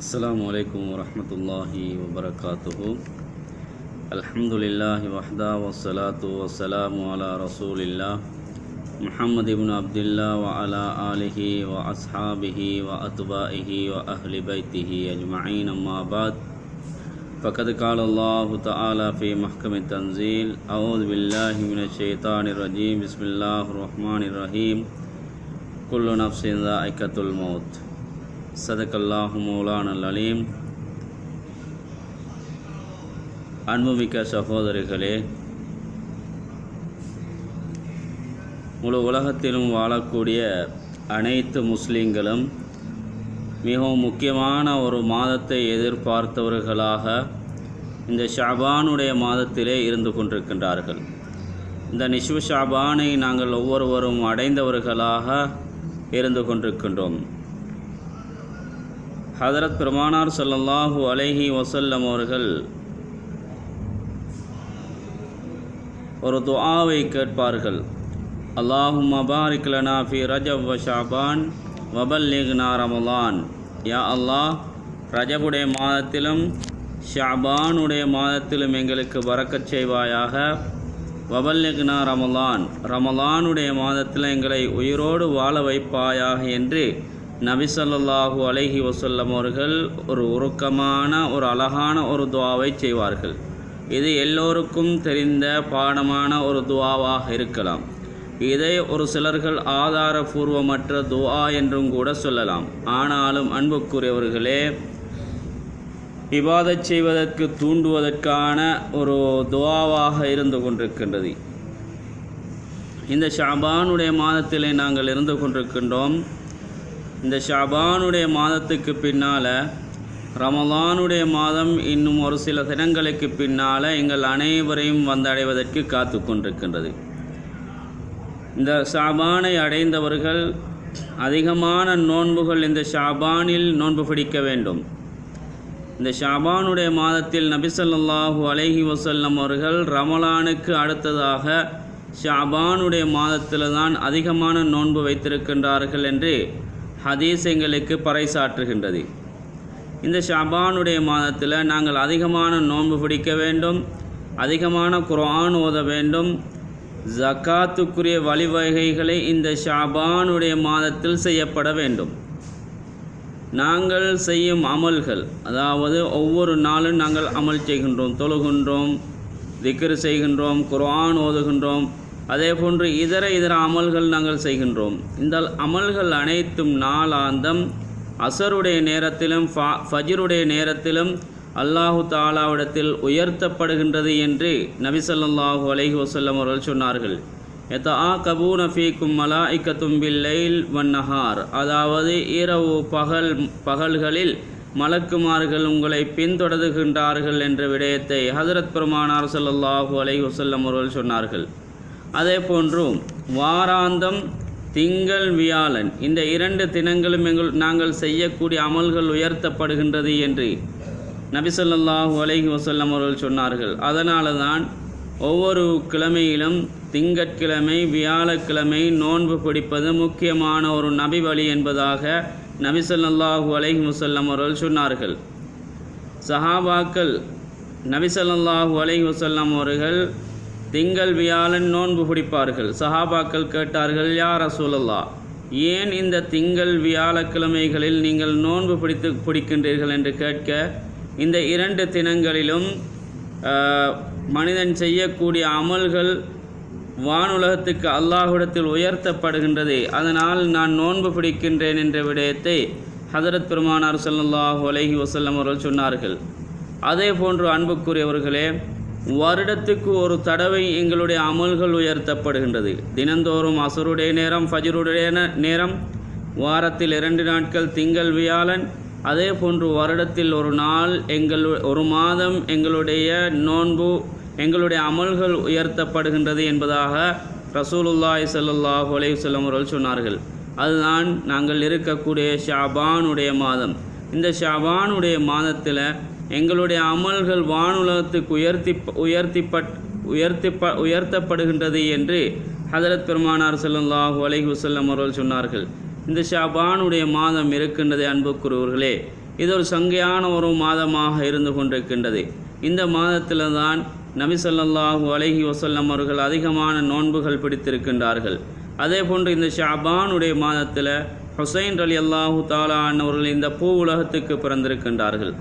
السلام عليكم ورحمة الله وبركاته. الحمد لله وحده والصلاة والسلام على رسول الله محمد بن عبد الله وعلى آله وأصحابه وأتباعه وأهل بيته أجمعين أما بعد. فقد قال الله تعالى في محكم التنزيل أعوذ بالله من الشيطان الرجيم بسم الله الرحمن الرحيم كل نفس ذائقة الموت. சதக்கல்லாஹு மௌலானல் அலீம். அன்புமிக்க சகோதரிகளே முழு உலகத்திலும் வாழக்கூடிய அனைத்து முஸ்லீம்களும் மிகவும் முக்கியமான ஒரு மாதத்தை எதிர்பார்த்தவர்களாக இந்த ஷாபானுடைய மாதத்திலே இருந்து கொண்டிருக்கின்றார்கள். இந்த நிஷு ஷாபானை நாங்கள் ஒவ்வொருவரும் அடைந்தவர்களாக இருந்து கொண்டிருக்கின்றோம். ஹதரத் பெருமானார் ஸல்லல்லாஹு அலைஹி வசல்லம் அவர்கள் ஒரு துஆவை கேட்பார்கள். அல்லாஹும் மபாரிக்லனா ஃபி ரஜப் வ ஷாபான் வபல்லிக்னா ரமலான். யா அல்லாஹ் ரஜபுடைய மாதத்திலும் ஷாபானுடைய மாதத்திலும் எங்களுக்கு வரக்கச் செய்வாயாக. வபல்லிக்னா ரமலான் ரமலானுடைய மாதத்தில் எங்களை உயிரோடு வாழ வைப்பாயாக என்று நபிசல்லாஹூ ஸல்லல்லாஹு அலைஹி அவர்கள் ஒரு உருக்கமான ஒரு அழகான ஒரு துவாவை செய்வார்கள். இது எல்லோருக்கும் தெரிந்த பாடமான ஒரு துவாவாக இருக்கலாம். இதை ஒரு சிலர்கள் ஆதாரபூர்வமற்ற துவா என்றும் கூட சொல்லலாம். ஆனாலும் அன்புக்குரியவர்களே இபாதச் செய்வதற்கு தூண்டுவதற்கான ஒரு துவாவாக இருந்து கொண்டிருக்கின்றது. இந்த ஷாபானுடைய மாதத்திலே நாங்கள் இருந்து கொண்டிருக்கின்றோம். இந்த ஷாபானுடைய மாதத்துக்கு பின்னால் ரமலானுடைய மாதம் இன்னும் ஒரு சில தினங்களுக்கு பின்னால் எங்கள் அனைவரையும் வந்தடைவதற்கு காத்து கொண்டிருக்கின்றது. இந்த ஷாபானை அடைந்தவர்கள் அதிகமான நோன்புகள் இந்த ஷாபானில் நோன்பு பிடிக்க வேண்டும். இந்த ஷாபானுடைய மாதத்தில் நபிசல்லாஹூ அலஹி வசல்லம் அவர்கள் ரமலானுக்கு அடுத்ததாக ஷாபானுடைய மாதத்தில் தான் அதிகமான நோன்பு வைத்திருக்கின்றார்கள் என்று ஹதீஸ் எங்களுக்கு பறைசாற்றுகின்றது. இந்த ஷபானுடைய மாதத்தில் நாங்கள் அதிகமான நோன்பு பிடிக்க வேண்டும் அதிகமான குரான் ஓத வேண்டும். ஜக்காத்துக்குரிய வழிவகைகளை இந்த ஷாபானுடைய மாதத்தில் செய்யப்பட வேண்டும். நாங்கள் செய்யும் அமல்கள் அதாவது ஒவ்வொரு நாளும் நாங்கள் அமல் செய்கின்றோம் தொழுகின்றோம் திக்ரு செய்கின்றோம் குரான் ஓதுகின்றோம் அதே போன்று இதர இதர அமல்கள் நாங்கள் செய்கின்றோம். இந்த அமல்கள் அனைத்தும் நாளாந்தம். அசருடைய நேரத்திலும் ஃபா ஃபஜருடைய நேரத்திலும் அல்லாஹு தாலாவிடத்தில் உயர்த்தப்படுகின்றது என்று நபிசல்லாஹு அலைஹி வசல்லம் அவர்கள் சொன்னார்கள். எத்தா கபூன ஃபீக்கும் மலாய்க்கத்தும் பில்லைல் வன்னஹார் அதாவது இரவு பகல் பகல்களில் மலக்குமார்கள் உங்களை பின்தொடர்கின்றார்கள் என்ற விடயத்தை ஹசரத் பெருமானார் சல்லாஹூ அலை வசல்லம் அவர்கள் சொன்னார்கள். அதே போன்று வாராந்தம் திங்கள் வியாழன் இந்த இரண்டு தினங்களும் எங்கள் நாங்கள் செய்யக்கூடிய அமல்கள் உயர்த்தப்படுகின்றது என்று நபிசல்லாஹு அலைஹி வசல்லம் அவர்கள் சொன்னார்கள். அதனால தான் ஒவ்வொரு கிழமையிலும் திங்கட்கிழமை வியாழக்கிழமை நோன்பு பிடிப்பது முக்கியமான ஒரு நபி வழி என்பதாக நபிசல்லாஹு அலைஹி வசல்லம் அவர்கள் சொன்னார்கள். சஹாபாக்கள் நபிசல்லாஹு அலைஹி வசல்லம் அவர்கள் திங்கள் வியாழன் நோன்பு பிடிப்பார்கள் சஹாபாக்கள் கேட்டார்கள் யார் ரசூலல்லா ஏன் இந்த திங்கள் வியாழக்கிழமைகளில் நீங்கள் நோன்பு பிடித்து பிடிக்கின்றீர்கள்? என்று கேட்க இந்த இரண்டு தினங்களிலும் மனிதன் செய்யக்கூடிய அமல்கள் வானுலகத்துக்கு அல்லாஹுடத்தில் உயர்த்தப்படுகின்றது. அதனால் நான் நோன்பு பிடிக்கின்றேன் என்ற விடயத்தை ஹதரத் பெருமானார் சல்லாஹூ அலஹி வசல்லம் அவர்கள் சொன்னார்கள். அதே போன்று அன்புக்குரியவர்களே வருடத்துக்கு ஒரு தடவை எங்களுடைய அமல்கள் உயர்த்தப்படுகின்றது. தினந்தோறும் அசருடைய நேரம் ஃபஜருடைய நேரம் வாரத்தில் இரண்டு நாட்கள் திங்கள் வியாழன். அதே போன்று வருடத்தில் ஒரு நாள் எங்கள் ஒரு மாதம் எங்களுடைய நோன்பு எங்களுடைய அமல்கள் உயர்த்தப்படுகின்றது என்பதாக ரசூலுல்லாய் சல்லாஹூ அலையுசல்லம் அவர்கள் சொன்னார்கள். அதுதான் நாங்கள் இருக்கக்கூடிய ஷாபானுடைய மாதம். இந்த ஷாபானுடைய மாதத்தில் எங்களுடைய அமல்கள் வானுலகத்துக்கு உயர்த்தி உயர்த்திப்பட் உயர்த்திப்ப உயர்த்தப்படுகின்றது என்று ஹதரத் பெருமானார் செல்லாஹு அலைஹி வசல்லம் அவர்கள் சொன்னார்கள். இந்த ஷாபானுடைய மாதம் இருக்கின்றது அன்புக்குரியவர்களே. இது ஒரு சங்கையான ஒரு மாதமாக இருந்து கொண்டிருக்கின்றது. இந்த மாதத்தில் தான் நபி ஸல்லல்லாஹு அலஹி வசல்லம் அவர்கள் அதிகமான நோன்புகள் பிடித்திருக்கின்றார்கள். அதே போன்று இந்த ஷாபானுடைய மாதத்தில் ஹுசைன் அலி அல்லாஹு தாலா அவர்கள் இந்த பூ உலகத்துக்கு பிறந்திருக்கின்றார்கள்.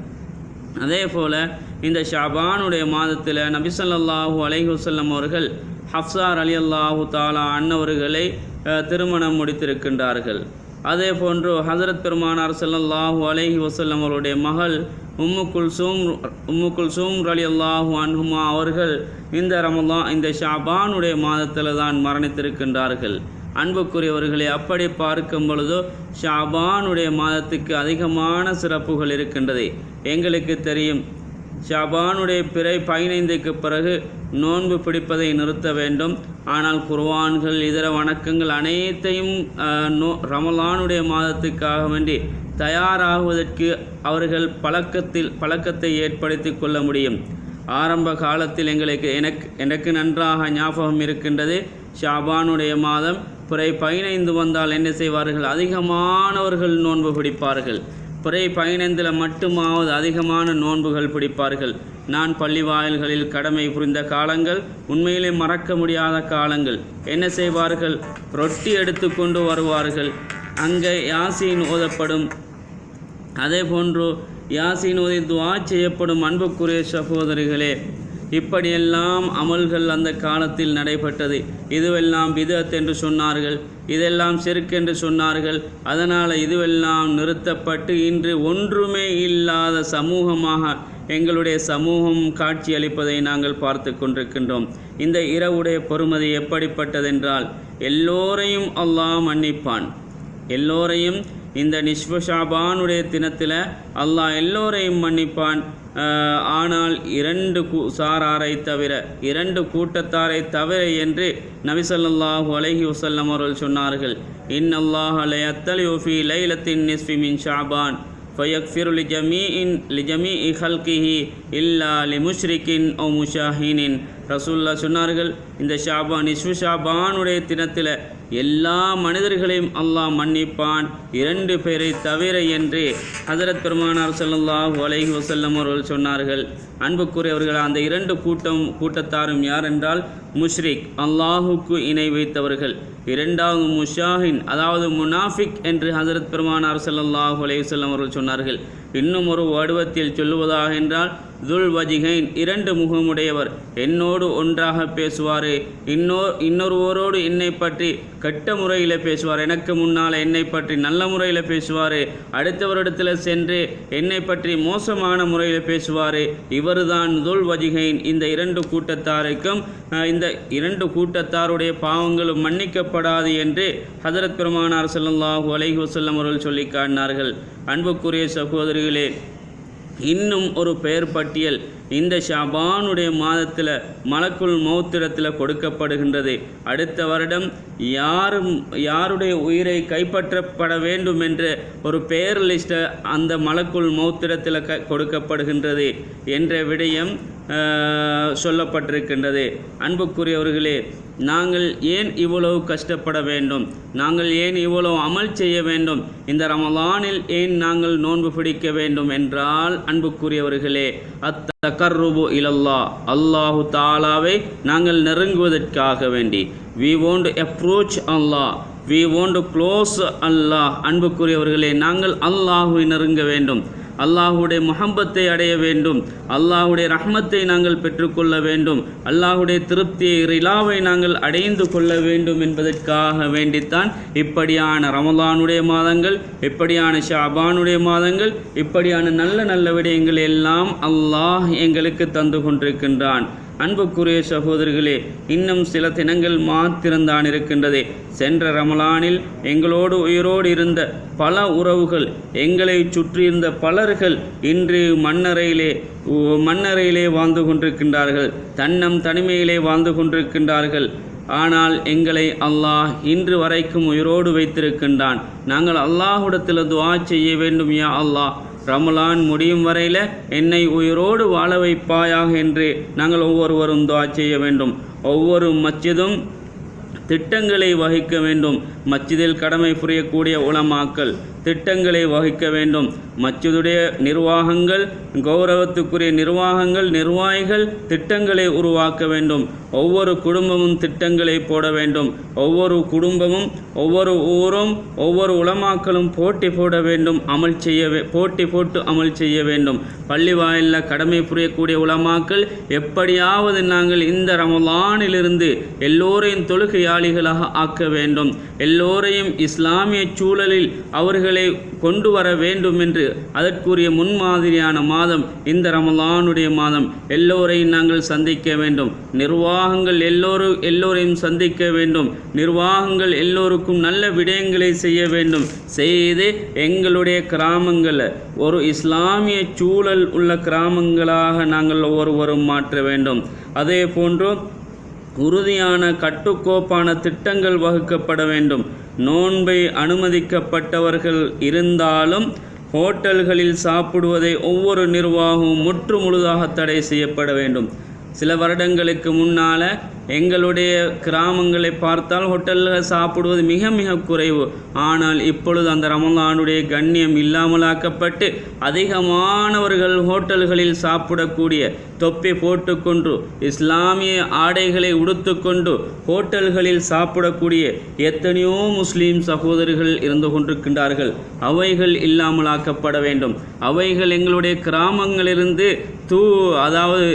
அதே போல் இந்த ஷாபானுடைய மாதத்தில் நபிசல்லாஹூ அலைஹுசல்லம் அவர்கள் ஹப்சார் அலி அல்லாஹு தாலா அன்னவர்களை திருமணம் முடித்திருக்கின்றார்கள். அதே போன்று ஹசரத் பெருமானார் ஸல்லல்லாஹு அலைஹி வசல்லம் அவருடைய மகள் உம்மு குல்சூம் உம்மு குல்சூம் அலி அல்லாஹு அன்ஹுமா அவர்கள் இந்த ரமலா இந்த ஷாபானுடைய மாதத்தில் தான் மரணித்திருக்கின்றார்கள். அன்புக்குரியவர்களை அப்படி பார்க்கும் பொழுது ஷாபானுடைய மாதத்துக்கு அதிகமான சிறப்புகள் இருக்கின்றது. எங்களுக்கு தெரியும். ஷபானுடைய பிறை பதினைந்துக்கு பிறகு நோன்பு பிடிப்பதை நிறுத்த வேண்டும். ஆனால் குர்வான்கள் இதர வணக்கங்கள் அனைத்தையும் நோ ரமலானுடைய மாதத்துக்காக வேண்டி தயாராகுவதற்கு அவர்கள் பழக்கத்தில் பழக்கத்தை ஏற்படுத்தி கொள்ள முடியும். ஆரம்ப காலத்தில் எங்களுக்கு எனக்கு எனக்கு நன்றாக ஞாபகம் இருக்கின்றது. ஷாபானுடைய மாதம் பிறை பதினைந்து வந்தால் என்ன செய்வார்கள்? அதிகமானவர்கள் நோன்பு பிடிப்பார்கள். பிறை பதினைந்தில் மட்டுமாவது அதிகமான நோன்புகள் பிடிப்பார்கள். நான் பள்ளி வாயில்களில் கடமை புரிந்த காலங்கள் உண்மையிலே மறக்க முடியாத காலங்கள். என்ன செய்வார்கள்? ரொட்டி எடுத்துக்கொண்டு வருவார்கள். அங்கே யாசின் ஓதப்படும். அதே போன்று யாசின் ஓதி துவா செய்யப்படும் அன்புக்குரிய சகோதரிகளே இப்படியெல்லாம் அமல்கள் அந்த காலத்தில் நடைபெற்றது. இதுவெல்லாம் பிதத் என்று சொன்னார்கள். இதெல்லாம் செருக்கென்று சொன்னார்கள். அதனால் இதுவெல்லாம் நிறுத்தப்பட்டு இன்று ஒன்றுமே இல்லாத சமூகமாக எங்களுடைய சமூகம் காட்சியளிப்பதை நாங்கள் பார்த்து கொண்டிருக்கின்றோம். இந்த இரவுடைய பொறுமதி எப்படிப்பட்டதென்றால் எல்லோரையும் அல்லாஹ் மன்னிப்பான். எல்லோரையும் இந்த நிஷ்ப ஷாபானுடைய தினத்தில் அல்லாஹ் எல்லோரையும் மன்னிப்பான். ஆனால் இரண்டு கூ சாராரை தவிர இரண்டு கூட்டத்தாரை தவிர என்று நபிசல்லாஹு அலஹி வசல்லம் அவர்கள் சொன்னார்கள். இன் அல்லாஹ் அலையத்தல் யோஃபி லைலத்தின் நிஸ்ஃபி மின் ஷாபான் ஃபயக்ஃபிரு லிஜமீஇன் லிஜமீஇ ஹல்கிஹி இல்லா லிமுஷ்ரிக்கின் ஓ முஷாஹினின். ரசூல்லா சொன்னார்கள் இந்த ஷாபான் இஸ்வு ஷாபானுடைய தினத்தில் எல்லா மனிதர்களையும் அல்லாஹ் மன்னிப்பான். இரண்டு பேரை தவிர என்று ஹஜரத் பெருமானார் ஸல்லல்லாஹு வலைஹி வசல்லம் அவர்கள் சொன்னார்கள். அன்புக்குரியவர்கள் அந்த இரண்டு கூட்டம் கூட்டத்தாரும் யார் என்றால் முஷ்ரிக் அல்லாஹுக்கு இணை வைத்தவர்கள். இரண்டாவது முஷாஹின் அதாவது முனாஃபிக் என்று ஹஜரத் பெருமானார் ஸல்லல்லாஹு வலைஹி வஸல்லம் அவர்கள் சொன்னார்கள். இன்னும் ஒரு வடிவத்தில் சொல்லுவதாக என்றால் துல் வஜிகைன் இரண்டு முகமுடையவர் என்னோடு ஒன்றாக பேசுவார். இன்னோ இன்னொருவரோடு என்னை பற்றி கெட்ட முறையில் பேசுவார். எனக்கு முன்னால் என்னை பற்றி நல்ல முறையில் பேசுவார். அடுத்தவரிடத்தில் சென்று என்னை பற்றி மோசமான முறையில் பேசுவார். இவர்தான் துல் வஜிகைன் இந்த இரண்டு கூட்டத்தாருக்கும் இந்த இரண்டு கூட்டத்தாருடைய பாவங்களும் மன்னிக்கப்படாது என்று ஹதரத் பெருமானார் ஸல்லல்லாஹு அலைஹி வசல்லம் அவர்கள் சொல்லி காட்டினார்கள். அன்புக்குரிய சகோதரிகளே இன்னும் ஒரு பெயர் பட்டியல் இந்த ஷாபானுடைய மாதத்தில் மலக்குள் மௌத்திரத்தில் கொடுக்கப்படுகின்றது. அடுத்த வருடம் யாரும் யாருடைய உயிரை கைப்பற்றப்பட வேண்டும் என்று ஒரு பெயர் லிஸ்ட்டை அந்த மலக்குள் மௌத்திரத்தில் க கொடுக்கப்படுகின்றது. என்ற விடயம் சொல்லப்பட்டிருக்கின்றது. அன்புக்குரியவர்களே நாங்கள் ஏன் இவ்வளவு கஷ்டப்பட வேண்டும்? நாங்கள் ஏன் இவ்வளவு அமல் செய்ய வேண்டும்? இந்த ரமலானில் ஏன் நாங்கள் நோன்பு பிடிக்க வேண்டும் என்றால் அன்புக்குரியவர்களே அத்தகர்ருபு இலல்லா அல்லாஹு தாலாவை நாங்கள் நெருங்குவதற்காக வேண்டி. We want approach Allah we want close Allah அன்புக்குரியவர்களே நாங்கள் அல்லாஹுவை நெருங்க வேண்டும். அல்லாஹுடைய முகம்பத்தை அடைய வேண்டும். அல்லாஹுடைய ரஹ்மத்தை நாங்கள் பெற்றுக்கொள்ள வேண்டும். அல்லாஹுடைய திருப்தியை ரிலாவை நாங்கள் அடைந்து கொள்ள வேண்டும் என்பதற்காக வேண்டித்தான் இப்படியான ரமலானுடைய மாதங்கள் இப்படியான ஷாபானுடைய மாதங்கள் இப்படியான நல்ல நல்ல விடயங்கள் எல்லாம் அல்லாஹ் எங்களுக்கு தந்து கொண்டிருக்கின்றான். அன்புக்குரிய சகோதரர்களே இன்னும் சில தினங்கள் மாத்திரம்தான் இருக்கின்றது சென்ற ரமலானில் எங்களோடு உயிரோடு இருந்த பல உறவுகள் எங்களை சுற்றியிருந்த பலர்கள் இன்று மண்ணறையிலே உ- மண்ணறையிலே வாழ்ந்து கொண்டிருக்கின்றார்கள் தன்னம் தனிமையிலே வாழ்ந்து கொண்டிருக்கின்றார்கள். ஆனால் எங்களை அல்லாஹ் இன்று வரைக்கும் உயிரோடு வைத்திருக்கின்றான். நாங்கள் அல்லாஹுடத்தில் துவா செய்ய வேண்டும் யா அல்லாஹ். ரமலான் முடியும் வரையில் என்னை உயிரோடு வாழ வைப்பாயாக என்று நாங்கள் ஒவ்வொருவரும் துவா செய்ய வேண்டும். ஒவ்வொரு மச்சிதும் திட்டங்களை வகிக்க வேண்டும். மச்சிதில் கடமை புரியக்கூடிய உளமாக்கல் திட்டங்களை வகிக்க வேண்டும். மச்சிதுடைய நிர்வாகங்கள் கௌரவத்துக்குரிய நிர்வாகங்கள் நிர்வாகிகள் திட்டங்களை உருவாக்க வேண்டும். ஒவ்வொரு குடும்பமும் திட்டங்களை போட வேண்டும். ஒவ்வொரு குடும்பமும் ஒவ்வொரு ஊரும் ஒவ்வொரு உளமாக்களும் போட்டி போட வேண்டும் அமல் செய்ய வே- போட்டி போட்டு அமல் செய்ய வேண்டும். பள்ளி வாயிலில் கடமை புரியக்கூடிய உளமாக்கள் எப்படியாவது நாங்கள் இந்த ரமலானிலிருந்து எல்லோரையும் தொழுகையாளிகளாக ஆக்க வேண்டும். எல்லோரையும் இஸ்லாமிய சூழலில் அவர்களை கொண்டு வர வேண்டும் என்று அதற்குரிய முன்மாதிரியான மாதம் இந்த ரமலானுடைய மாதம். எல்லோரையும் நாங்கள் சந்திக்க வேண்டும். நிர்வாகங்கள் எல்லோரும் எல்லோரையும் சந்திக்க வேண்டும். நிர்வாகங்கள் எல்லோருக்கும் நல்ல விடயங்களை செய்ய வேண்டும். செய்து எங்களுடைய கிராமங்களை ஒரு இஸ்லாமிய சூழல் உள்ள கிராமங்களாக நாங்கள் ஒவ்வொருவரும் மாற்ற வேண்டும். அதே போன்று உறுதியான கட்டுக்கோப்பான திட்டங்கள் வகுக்கப்பட வேண்டும். நோன்பை அனுமதிக்கப்பட்டவர்கள் இருந்தாலும் ஹோட்டல்களில் சாப்பிடுவதை ஒவ்வொரு நிர்வாகமும் முற்று முழுதாக தடை செய்யப்பட வேண்டும். சில வருடங்களுக்கு முன்னால் எங்களுடைய கிராமங்களை பார்த்தால் ஹோட்டலில் சாப்பிடுவது மிக மிக குறைவு. ஆனால் இப்பொழுது அந்த ரமலானுடைய கண்ணியம் இல்லாமலாக்கப்பட்டு அதிகமானவர்கள் ஹோட்டல்களில் சாப்பிடக்கூடிய தொப்பி போட்டுக்கொண்டு இஸ்லாமிய ஆடைகளை உடுத்துக்கொண்டு ஹோட்டல்களில் சாப்பிடக்கூடிய எத்தனையோ முஸ்லீம் சகோதரர்கள் இருந்து கொண்டிருக்கின்றார்கள். அவைகள் இல்லாமலாக்கப்பட வேண்டும். அவைகள் எங்களுடைய கிராமங்களிலிருந்து தூ அதாவது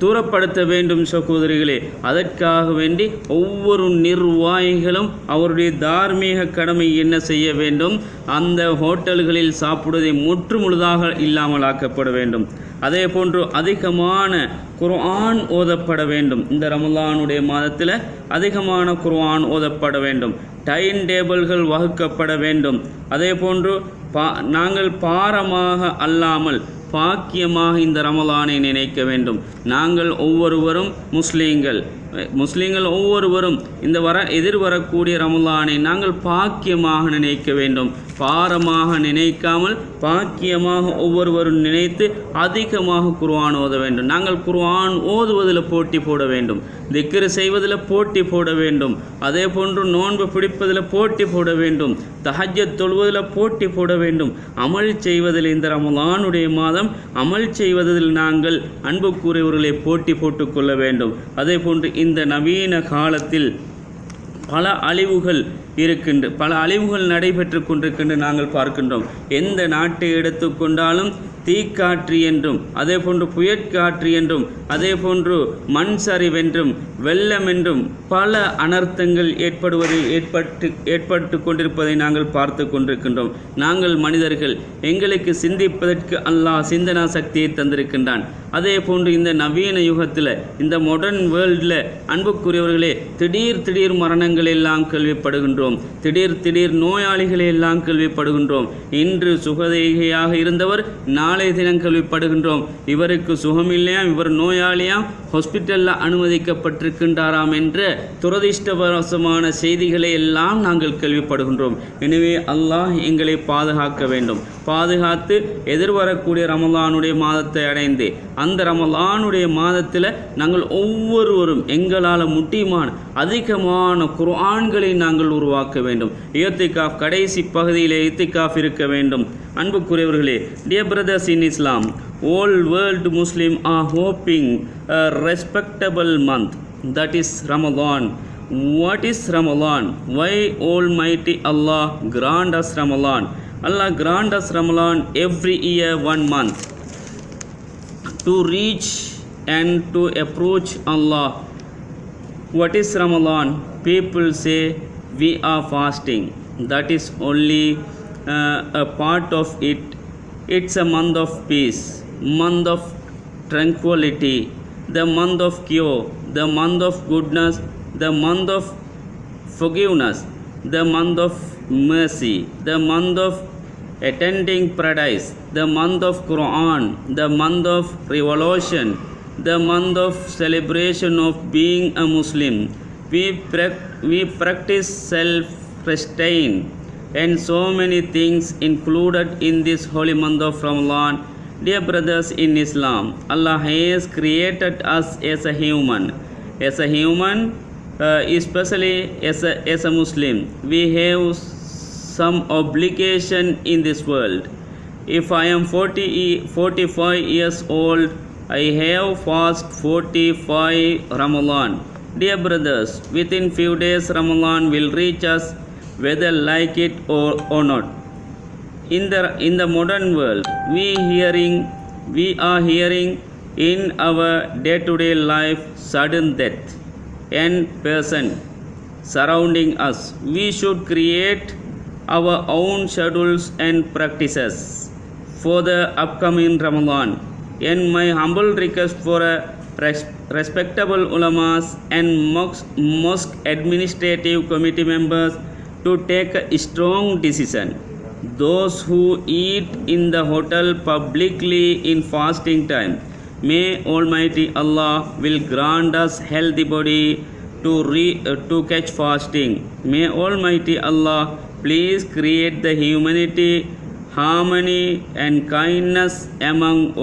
தூரப்படுத்த வேண்டும் சகோதரிகளே. அதற்காக வேண்டி ஒவ்வொரு நிர்வாகிகளும் அவருடைய தார்மீக கடமை என்ன செய்ய வேண்டும்? அந்த ஹோட்டல்களில் சாப்பிடுவதை முற்று முழுதாக இல்லாமல் ஆக்கப்பட வேண்டும். அதே போன்று அதிகமான குர்ஆன் ஓதப்பட வேண்டும். இந்த ரமலானுடைய மாதத்தில் அதிகமான குர்ஆன் ஓதப்பட வேண்டும். டைம் டேபிள்கள் வகுக்கப்பட வேண்டும். அதே போன்று பா நாங்கள் பாரமாக அல்லாமல் பாக்கியமாக இந்த ரமலானை நினைக்க வேண்டும். நாங்கள் ஒவ்வொருவரும் முஸ்லீம்கள். முஸ்லீம்கள் ஒவ்வொருவரும் இந்த வர எதிர்வரக்கூடிய ரமலானை நாங்கள் பாக்கியமாக நினைக்க வேண்டும். பாரமாக நினைக்காமல் பாக்கியமாக ஒவ்வொருவரும் நினைத்து அதிகமாக குர்ஆன் ஓத வேண்டும். நாங்கள் குர்ஆன் ஓதுவதில் போட்டி போட வேண்டும். திக்ரு செய்வதில் போட்டி போட வேண்டும். அதே போன்று நோன்பு பிடிப்பதில் போட்டி போட வேண்டும். தஹஜ தொழுவதில் போட்டி போட வேண்டும். அமல் செய்வதில் இந்த ரமலானுடைய மாதம் அமல் செய்வதில் நாங்கள் அன்புக்குரியவர்களை போட்டி போட்டுக்கொள்ள வேண்டும். அதே போன்று இந்த நவீன காலத்தில் பல அழிவுகள் இருக்கின்ற பல அழிவுகள் நடைபெற்று கொண்டிருக்கின்ற நாங்கள் பார்க்கின்றோம். எந்த நாட்டை எடுத்துக்கொண்டாலும் தீக்காற்று என்றும் அதே போன்று புயற்காற்று என்றும் அதே போன்று மண் சரிவென்றும் வெள்ளம் என்றும் பல அனர்த்தங்கள் ஏற்படுவது ஏற்பட்டு ஏற்பட்டு கொண்டிருப்பதை நாங்கள் பார்த்து கொண்டிருக்கின்றோம். நாங்கள் மனிதர்கள் எங்களுக்கு சிந்திப்பதற்கு அல்லாஹ் சிந்தனா சக்தியை தந்திருக்கின்றான். அதே போன்று இந்த நவீன யுகத்தில் இந்த மாடர்ன் வேர்ல்டில் அன்புக்குரியவர்களே திடீர் திடீர் மரணங்கள் எல்லாம் கேள்விப்படுகின்றோம். திடீர் திடீர் நோயாளிகளை எல்லாம் கேள்விப்படுகின்றோம். இன்று சுகதேகையாக இருந்தவர் நாளை தினம் கேள்விப்படுகின்றோம் இவருக்கு சுகமில்லையாம் இவர் நோயாளியாம் ஹாஸ்பிட்டலில் அனுமதிக்கப்பட்டிருக்கின்றாராம் என்ற துரதிர்ஷ்டவசமான செய்திகளை எல்லாம் நாங்கள் கேள்விப்படுகின்றோம். எனவே அல்லாஹ் எங்களை பாதுகாக்க வேண்டும். பாதுகாத்து எதிர்வரக்கூடிய ரமலானுடைய மாதத்தை அடைந்து அந்த ரமலானுடைய மாதத்தில் நாங்கள் ஒவ்வொருவரும் எங்களால் முடியுமான அதிகமான குர்ஆன்களை நாங்கள் உருவாக்க வேண்டும். இயத்திகாஃப் கடைசி பகுதியில் இத்திகாஃப் இருக்க வேண்டும். அன்புக்குரியவர்களே dear brothers in Islam all world muslim are hoping a respectable month that is ramadan what is ramadan why almighty allah grant us ramadan allah grant us ramadan every year one month to reach and to approach allah what is ramadan people say we are fasting that is only uh, a part of it it's a month of peace month of tranquility the month of cure the month of goodness the month of forgiveness the month of mercy the month of attending paradise the month of quran the month of revolution the month of celebration of being a muslim we, prac- we practice self restraint and so many things included in this holy month of ramadan dear brothers in islam allah has created us as a human as a human uh, especially as a, as a Muslim, we have some obligation in this world. If I am 40, e- 45 years old, I have fast 45 Ramadan. Dear brothers, within few days Ramadan will reach us whether like it or, or not. In the in the modern world, we hearing we are hearing in our day-to-day life sudden death and person surrounding us. We should create our own schedules and practices for the upcoming Ramadan. And my humble request for a res- respectable ulamas and mosque, mosque administrative committee members to take a strong decision. Those who eat in the hotel publicly in fasting time, may Almighty Allah will grant us healthy body to re, uh, to catch fasting. May Almighty Allah please create the humanity, harmony, and kindness among